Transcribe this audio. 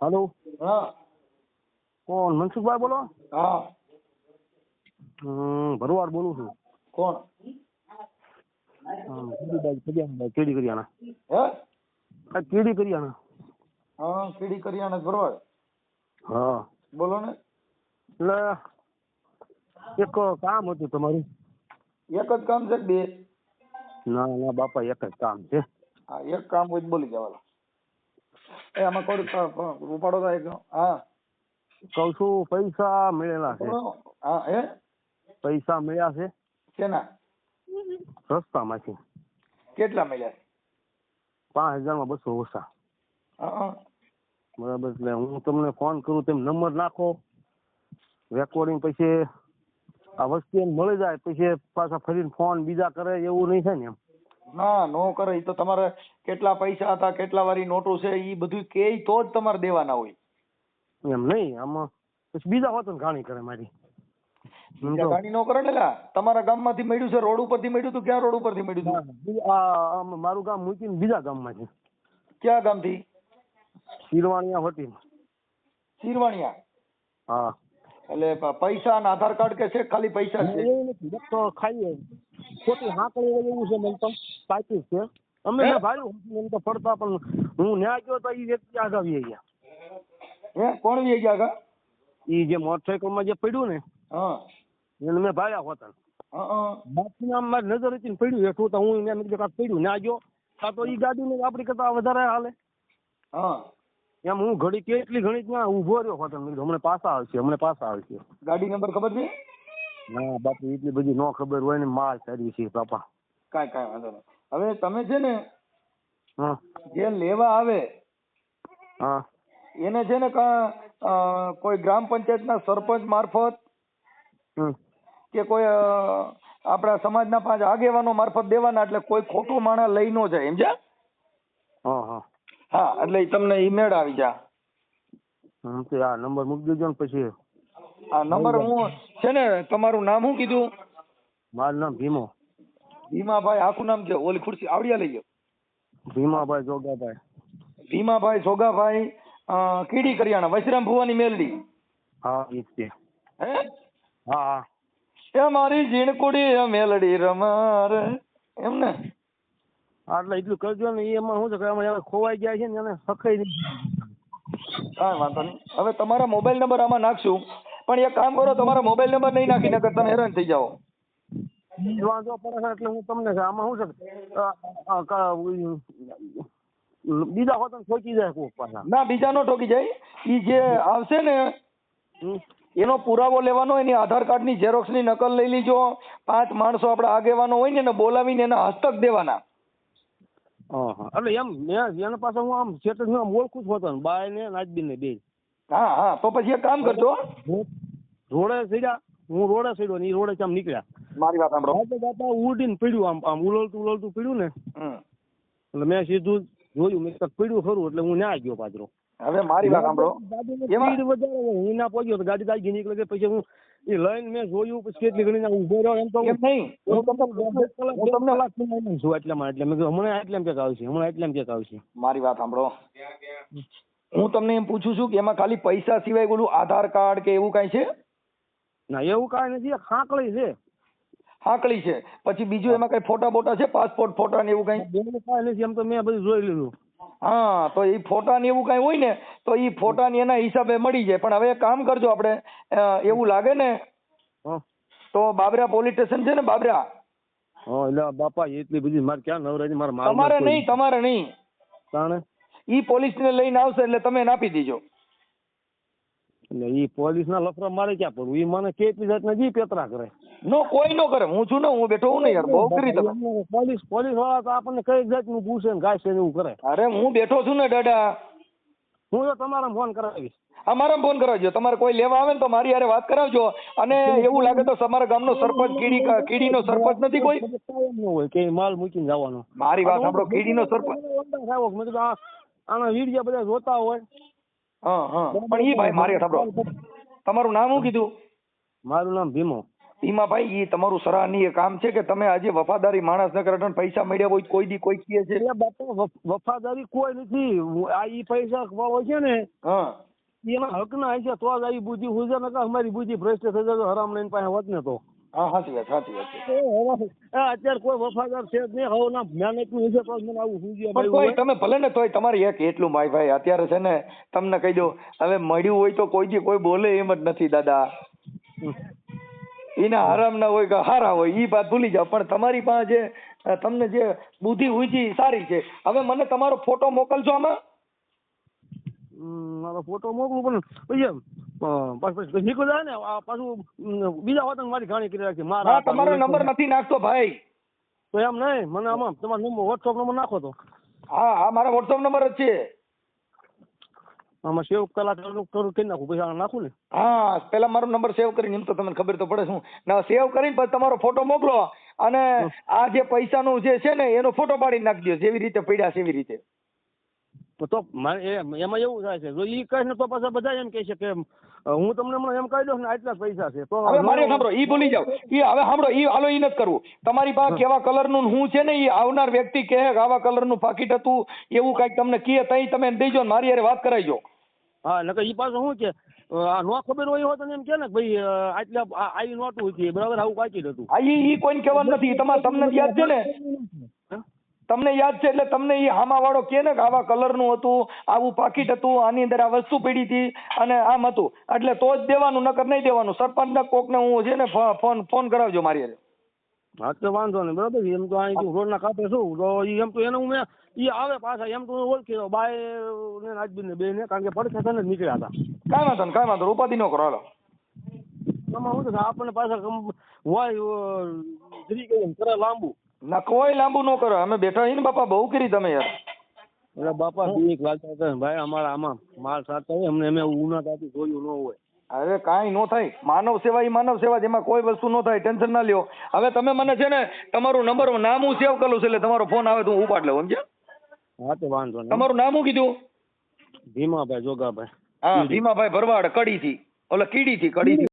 હાલો. હા. કોણ? મનસુખભાઈ બોલો. હા. હમ ભરવાડ બોલું છું. કોણ? કીડી કરિયાણા હે? કીડી કરિયાણા હા કીડી કરિયાણા ભરવાડ. હા. બોલો ને. એટલે એક કામ હતું તમારું. એક જ કામ છે બે? ના ના બાપા એક જ કામ છે. હા એક કામ હોય બોલી જવાલા એ આમાં કોડ ઉપાડો થાય એક હા. કઉ છું પૈસા મળેલા છે. હા હે? પૈસા મળ્યા છે? રસ્તા રસ્તામાંથી. કેટલા મળ્યા? પાંચ હજારમાં બસો ઓછા. બરાબર એટલે હું તમને ફોન કરું તેમ નંબર નાખો. રેકોર્ડિંગ પછી આ વસ્તુ એમ મળી જાય પછી પાછા ફરીને ફોન બીજા કરે એવું નહીં થાય ને એમ. ના નો કરે. એ તો તમારે કેટલા પૈસા હતા કેટલા વારી નોટો છે એ બધું કે તો જ તમારે દેવાના હોય. એમ નહીં આમાં પછી બીજા હોત ને ઘાણી કરે મારી. તો ગાડી નો કરે ને તમારા ગામમાંથી મળ્યું છે રોડ ઉપરથી મળ્યું તું ક્યાં રોડ ઉપરથી મળ્યું આમ મારું ગામ મૂકીને બીજા ગામમાંથી. ક્યાં ગામથી? શિરવાણીયા હોતી શિરવાણિયા? હા. એટલે પૈસા અને આધાર કાર્ડ કે છે ખાલી પૈસા છે? તો ખાઈએ. ખોટી હાંકણી એવું છે મને તો સાચું છે. અમે? ના એમ તો ફરતા પણ હું ન્યા ગયો તો એ વ્યક્તિ આગળ વી ગયા. હે? કોણ વી ગયા આગળ? એ જે મોટરસાયકલમાં જે પડ્યું ને હા. એને મેં ભાડ્યા હોતા. નજર હતી પડ્યું હેઠું તો હું એને મેં કીધું પડ્યું ના ગયો. કાં તો એ ગાડીને આપણી કરતા વધારે હાલે. હા. એમ હું ઘડી કેટલી ઘણી ત્યાં ઊભો રહ્યો હોતો મેં કીધું હમણાં પાછા આવશે હમણાં પાછા આવશે. ગાડી નંબર ખબર છે? ના બાપુ એટલી બધી નો ખબર હોય ને માલ કરી છે બાપા. કાંઈ કાંઈ વાંધો નહીં. હવે તમે છે ને હા. જે લેવા આવે હા. એને છે ને કોઈ ગ્રામ પંચાયતના સરપંચ મારફત કે કોઈ આપણા સમાજના પાંચ આગેવાનો મારફત દેવાના એટલે કોઈ ખોટું માણસ લઈ ન જાય સમજ્યા? હા હા. હા એટલે તમને ઈમેળ આવી જા. આ નંબર મૂકી દેજો ને પછી. આ નંબર હું છે ને તમારું નામ શું કીધું? મારું નામ ભીમો. ભીમાભાઈ આખું નામ છે ઓલી ખુરશી આવડિયા લઈ ગયો ભીમાભાઈ જોગાભાઈ. ભીમાભાઈ જોગાભાઈ કીડી કરિયાણા વૈશ્રામ ભુવાની મેલડી. હા એ છે હે? હા એ મારી ઝીણકુડી મેલડી રમાર. એમ ને? એટલે એટલું કરજો ને એમાં શું છે કે આમાં ખોવાઈ ગયા છે ને એને સખાઈ નહીં. કાંઈ વાંધો નહીં. હવે તમારા મોબાઈલ નંબર આમાં નાખશું. પણ એક કામ કરો તમારા મોબાઈલ નંબર નહીં નાખી નકર તમે હેરાન થઈ જાઓ. વાંધો પડે એટલે હું તમને આમાં શું છે બીજા હોત ઠોકી જાય કોક પાછા. ના બીજા નો ઠોકી જાય. ઈ જે આવશે ને એનો પુરાવો લેવાનો એની આધાર કાર્ડની ઝેરોક્સની નકલ લઈ લીજો. પાંચ માણસો આપણા આગેવાનો હોય ને એને બોલાવીને એના હસ્તક દેવાના. એટલે એમ મેં એના પાસે હું આમ સેટ હું આમ ઓળખું જ હોતો બાય ને નાજબીન ને બે. હા હા તો પછી એક કામ કરજો. રોડે સીડ્યા હું રોડે ચડ્યો ને એ રોડે આમ નીકળ્યા. મારી વાત સાંભળો. બાપા બાપા ઉડીને પડ્યું આમ આમ ઉલળતું ઉલળતું પડ્યું ને. એટલે મેં સીધું જોયું મેં પડ્યું ખરું એટલે હું ના ગયો પાછો. હવે મારી વાત સાંભળો. સ્પીડ વધારે હું ના પહોંચ્યો તો ગાડી તાગી નીકળે ગઈ પછી હું એ લઈને મેં જોયું પછી કેટલી ઘણી ના ઊભો રહ્યો એમ તો એમ નહીં. હું તમને કલાક છું એટલામાં એટલે મેં કીધું હમણાં એટલામાં ક્યાંક આવશે હમણાં એટલામાં ક્યાંક આવશે. મારી વાત સાંભળો. હું તમને એમ પૂછું છું કે એમાં ખાલી પૈસા સિવાય બોલું આધાર કાર્ડ કે એવું કાંઈ છે? ના એવું કાંઈ નથી આ ખાંકળી છે. હાકળી છે. પછી બીજું એમાં કઈ ફોટા બોટા છે? પાસપોર્ટ ફોટા ને એવું કઈ? બેનું કાંઈ નથી એમ તો મેં બધું જોઈ લીધું. હા તો એ ફોટા ને એવું કઈ હોય ને તો એ ફોટા ની એના હિસાબે મળી જાય. પણ હવે કામ કરજો આપણે એવું લાગે ને હા. તો બાબરા પોલીસ સ્ટેશન છે ને બાબરા? હા એટલે બાપા એટલી બધી મારે ક્યાં નવરાજી મારા તમારે નહીં તમારે નહીં. તાણે? ઈ પોલીસ ને લઈને આવશે એટલે તમે એને આપી દેજો. એટલે ઈ પોલીસ ના લફરા મારે ક્યાં પડવું? ઈ મને કેટલી જાતના જી પેતરા કરે. નો કોઈ નો કરે. હું છું ને હું બેઠો હું ને યાર. બહુ કરી તમે. પોલીસ પોલીસવાળા તો આપણને કઈ જાતનું પૂછે ને ગાય છે એવું કરે. અરે હું બેઠો છું ને દાદા. હું તો તમારા ફોન કરાવીશ. અમારા ફોન કરાવજો. તમારે કોઈ લેવા આવે ને તો મારી યારે વાત કરાવજો. અને એવું લાગે તો તમારા ગામનો સરપંચ કીડી કીડીનો સરપંચ નથી કોઈ? હોય. કે માલ મૂકીને જવાનો. મારી વાત સાંભળો. કીડીનો સરપંચ આના વીડિયા બધા જોતા હોય. હા હા. પણ એ ભાઈ મારે સાંભળો. તમારું નામ શું કીધું? મારું નામ ભીમો. ભીમાભાઈ એ તમારું સરાહનીય કામ છે કે તમે આજે વફાદારી માણસ ને કરે પૈસા મળ્યા હોય કોઈ દી કોઈ કહે છે? બાપા વફાદારી કોઈ નથી. આ ઈ પૈસા હોય છે ને હા. એના હક ના છે તો જ આવી બુદ્ધિ હુજે નકા અમારી બુદ્ધિ ભ્રષ્ટ થઈ જાય હરામ લઈને પાસે હોત ને તો. હા સાચી વાત સાચી વાત છે. એ હવે- આ અત્યારે કોઈ વફાદાર છે જ નહીં હવે ના મહેનતનું છે તો મને આવું પણ તોય તમે ભલે ને તોય તમારે એક એટલું માય ભાઈ અત્યારે છે ને તમને કહી દઉં હવે મળ્યું હોય તો કોઈ દી કોઈ બોલે એમ જ નથી દાદા. એના આરામ ના હોય કે હારા હોય ઈ વાત ભૂલી જાવ પણ તમારી પાસે તમને જે બુદ્ધિ ઉજી સારી છે. હવે મને તમારો ફોટો મોકલજો આમાં. મારો ફોટો મોકલું પણ પછી એમ, અ, પાછું પછી નીકળી જાય ને પાછું બીજા વતન મારી ઘાણી કરી રાખી મારા તમારો નંબર નથી નાખતો ભાઈ. તો એમ નહીં મને આમાં તમારો નંબર વોટ્સઅપ નંબર નાખો તો. હા હા મારા વોટ્સઅપ નંબર જ છે. આમાં સેવ કલાક કરું કરું કરી નાખું પછી નાખું ને. હા પેલા મારો નંબર સેવ કરીને એમ તો તમને ખબર તો પડે શું. ના સેવ કરીને પછી તમારો ફોટો મોકલો અને આ જે પૈસાનું જે છે ને એનો ફોટો પાડી નાખજો જેવી રીતે પડ્યા છે એવી રીતે. તો એમાં એવું થાય છે જો ઈ કહે ને તો પાછા બધા એમ કહે છે કે હું તમને હમણાં એમ કહી દઉં ને આટલા પૈસા છે. તો હવે મારે સાંભળો ઈ ભૂલી જાવ ઈ હવે સાંભળો ઈ હાલો ઈ નથી કરવું. તમારી પાસે કેવા કલરનું હું છે ને ઈ આવનાર વ્યક્તિ કહે કે આવા કલરનું પાકીટ હતું એવું કાંઈક તમને કહે તઈ તમે દેજો ને મારી હારે વાત કરાવજો હા નકર ઈ પાછું શું છે? આ નો ખબર હોય હોત ને એમ કે ને ભાઈ આટલા આ- આવી નોટું હતી બરાબર આવું પાકીટ હતું. હા ઈ ઈ કોઈને કહેવાનું નથી. તમારે તમને યાદ છે ને? તમને યાદ છે એટલે તમને એ હામાવાળો કે ને કે આવા કલરનું હતું આવું પાકીટ હતું આની અંદર આ વસ્તુ પડી હતી અને આમ હતું. એટલે તો જ દેવાનું નકર નહીં દેવાનું. સરપંચને કોકને હું છે ને ફોન ફોન કરાવજો મારી હારે. હા તો વાંધો નહીં. બરાબર એમ તો અહીં રોડ ના કાપે શું? તો એમ તો એને હું મેં એ આવે પાછા. એમ તો ઓળખી. બાય ને રાજબીર ને બે ને કારણ કે પડખે થઈને જ નીકળ્યા હતા. કાંઈ વાંધો ને કાંઈ વાંધો ઉપાધિ ન કરો. હાલો. શું છે આપણને પાછા હોય જરી કરે લાંબુ. ના કોઈ લાંબુ ન કરો. અમે બેઠા હી ને બાપા બહુ કરી તમે યાર. એટલે બાપા બીક લાગતા હતા ભાઈ અમારા આમાં માલ સાચા હોય અમને અમે ઉના તાતી જોયું ન હોય. અરે કાંઈ નો થાય. માનવ સેવા ઈ માનવ સેવા જેમાં કોઈ વસ્તુ નો થાય. ટેન્શન ના લ્યો. હવે તમે મને છે ને તમારું નંબર નામ હું સેવ કરું છે એટલે તમારો ફોન આવે તો હું ઉપાડ લઉં સમજ્યા? હા તો વાંધો નહીં. તમારું નામ હું કીધું? ભીમાભાઈ જોગાભાઈ. હા ભીમાભાઈ ભરવાડ કડીથી. ઓલા કીડીથી કડીથી.